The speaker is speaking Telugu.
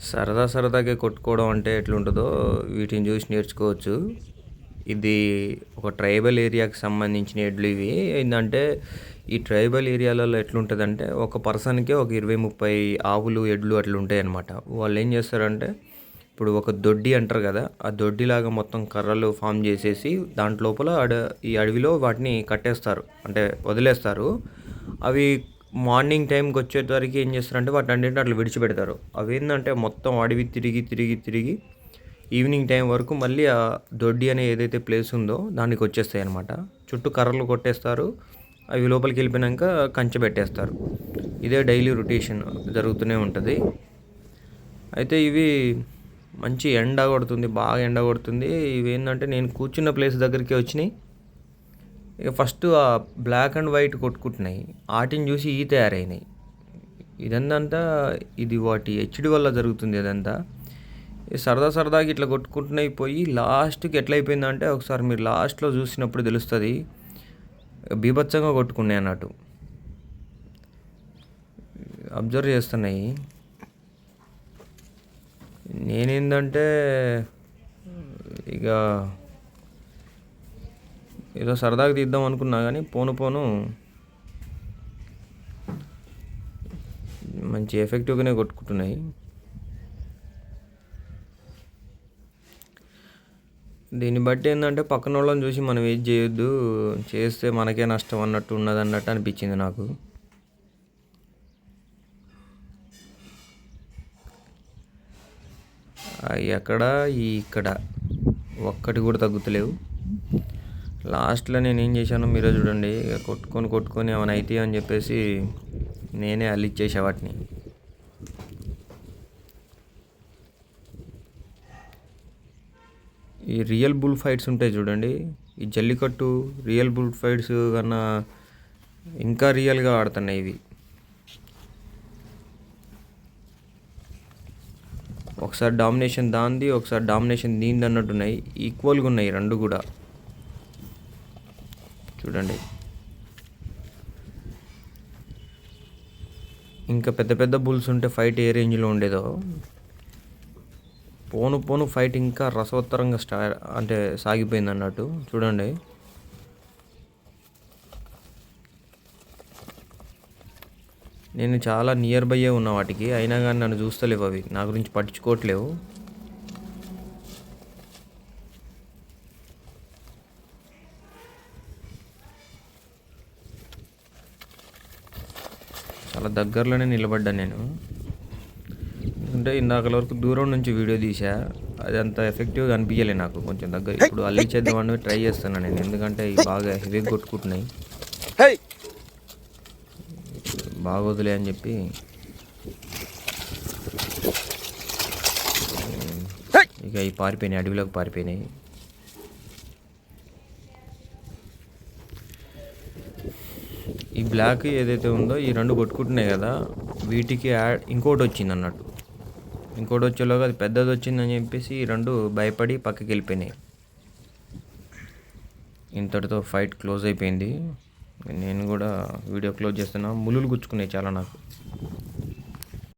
సరదా సరదాగా కొట్టుకోవడం అంటే ఎట్లుంటుందో వీటిని చూసి నేర్చుకోవచ్చు. ఇది ఒక ట్రైబల్ ఏరియాకి సంబంధించిన ఎడ్లు ఇవి. ఏంటంటే ఈ ట్రైబల్ ఏరియాలలో ఎట్లుంటుందంటే ఒక పర్సన్కే ఒక ఇరవై ముప్పై ఆవులు ఎడ్లు అట్లా ఉంటాయి వాళ్ళు ఏం చేస్తారంటే ఇప్పుడు ఒక దొడ్డి అంటారు కదా ఆ దొడ్డిలాగా మొత్తం కర్రలు ఫామ్ చేసేసి దాంట్లోపల అడ ఈ అడవిలో వాటిని కట్టేస్తారు. అంటే వదిలేస్తారు. అవి మార్నింగ్ టైంకి వచ్చేసరికి ఏం చేస్తారంటే వాటి అన్నింటిని అట్లా విడిచిపెడతారు. అవి ఏంటంటే మొత్తం అడవి తిరిగి తిరిగి తిరిగి ఈవినింగ్ టైం వరకు మళ్ళీ ఆ దొడ్డి అనే ఏదైతే ప్లేస్ ఉందో దానికి వచ్చేస్తాయి అనమాట చుట్టూ కర్రలు కొట్టేస్తారు. అవి లోపలికి వెళ్ళిపోయాక కంచె పెట్టేస్తారు. ఇదే డైలీ రొటేషన్ జరుగుతూనే ఉంటుంది. అయితే ఇవి మంచి ఎండ కొడుతుంది బాగా ఎండ కొడుతుంది. ఇవి ఏంటంటే నేను కూర్చున్న ప్లేస్ దగ్గరికి వచ్చినాయి. ఇక ఫస్ట్ ఆ బ్లాక్ అండ్ వైట్ కొట్టుకుంటున్నాయి. వాటిని చూసి ఈ తయారైనాయి. ఇదంతా ఇది వాటి హెచ్డి వల్ల జరుగుతుంది అదంతా. సరదా సరదాగా ఇట్లా కొట్టుకుంటున్నాయి పోయి లాస్ట్కి ఎట్లయిపోయిందంటే ఒకసారి మీరు లాస్ట్లో చూసినప్పుడు తెలుస్తుంది. బీభత్సంగా కొట్టుకున్నాయి అన్నట్టు. అబ్జర్వ్ చేస్తున్నాయి. నేనేందంటే ఇక ఏదో సరదాగా తీద్దాం అనుకున్నా కానీ పోను పోను మంచి ఎఫెక్టివ్గానే కొట్టుకుంటున్నాయి. దీన్ని బట్టి ఏంటంటే పక్కన వాళ్ళని చూసి మనం ఏది చేయొద్దు చేస్తే మనకే నష్టం అన్నట్టు ఉన్నది అన్నట్టు అనిపించింది నాకు. అవి ఎక్కడ ఈ ఇక్కడ. ఒక్కటి కూడా తగ్గుతలేవు. లాస్ట్లో నేను ఏం చేశాను మీరే చూడండి. ఇక కొట్టుకొని కొట్టుకొని ఏమైనా అయితే అని చెప్పేసి నేనే అల్లిచ్చేసా వాటిని. ఈ రియల్ బుల్ ఫైట్స్ ఉంటాయి చూడండి. ఈ జల్లికట్టు రియల్ బుల్ ఫైట్స్ కన్నా ఇంకా రియల్గా ఆడుతున్నాయి ఇవి. ఒకసారి డామినేషన్ దాంది ఒకసారి డామినేషన్ దీంది అన్నట్టు ఉన్నాయి ఈక్వల్గా ఉన్నాయి రెండు కూడా. చూడండి. ఇంకా పెద్ద పెద్ద బుల్స్ ఉంటే ఫైట్ ఏ రేంజ్లో ఉండేదో. పోను పోను ఫైట్ ఇంకా రసవత్తరంగా స్టా అంటే సాగిపోయింది అన్నట్టు. చూడండి. నేను చాలా నియర్ బైయే ఉన్న వాటికి అయినా కానీ నన్ను చూస్తలేవు అవి. నా గురించి పట్టించుకోవట్లేవు. చాలా దగ్గరలోనే నిలబడ్డా నేను. ఎందుకంటే ఇందాకల వరకు దూరం నుంచి వీడియో తీసా అది అంత ఎఫెక్టివ్గా అనిపించలే నాకు. కొంచెం దగ్గర ఇప్పుడు అల్లించేద్దామని ట్రై చేస్తున్నాను నేను. ఎందుకంటే ఇవి బాగా హెవీ కొట్టుకుంటున్నాయి. బాగోదులే అని చెప్పి. ఇక ఈ పారిపోయినాయి అడవిలోకి పారిపోయినాయి. ఈ బ్లాక్ ఏదైతే ఉందో ఈ రెండు కొట్టుకుంటున్నాయి కదా వీటికి యాడ్ ఇంకోటి వచ్చింది అన్నట్టు. ఇంకోటి వచ్చేలోగా అది పెద్దది వచ్చిందని చెప్పేసి ఈ రెండు భయపడి పక్కకి వెళ్ళిపోయినాయి. ఇంతటితో ఫైట్ క్లోజ్ అయిపోయింది. నేను కూడా వీడియో క్లోజ్ చేస్తున్నా. ములులు గుచ్చుకున్నాయి చాలా నాకు.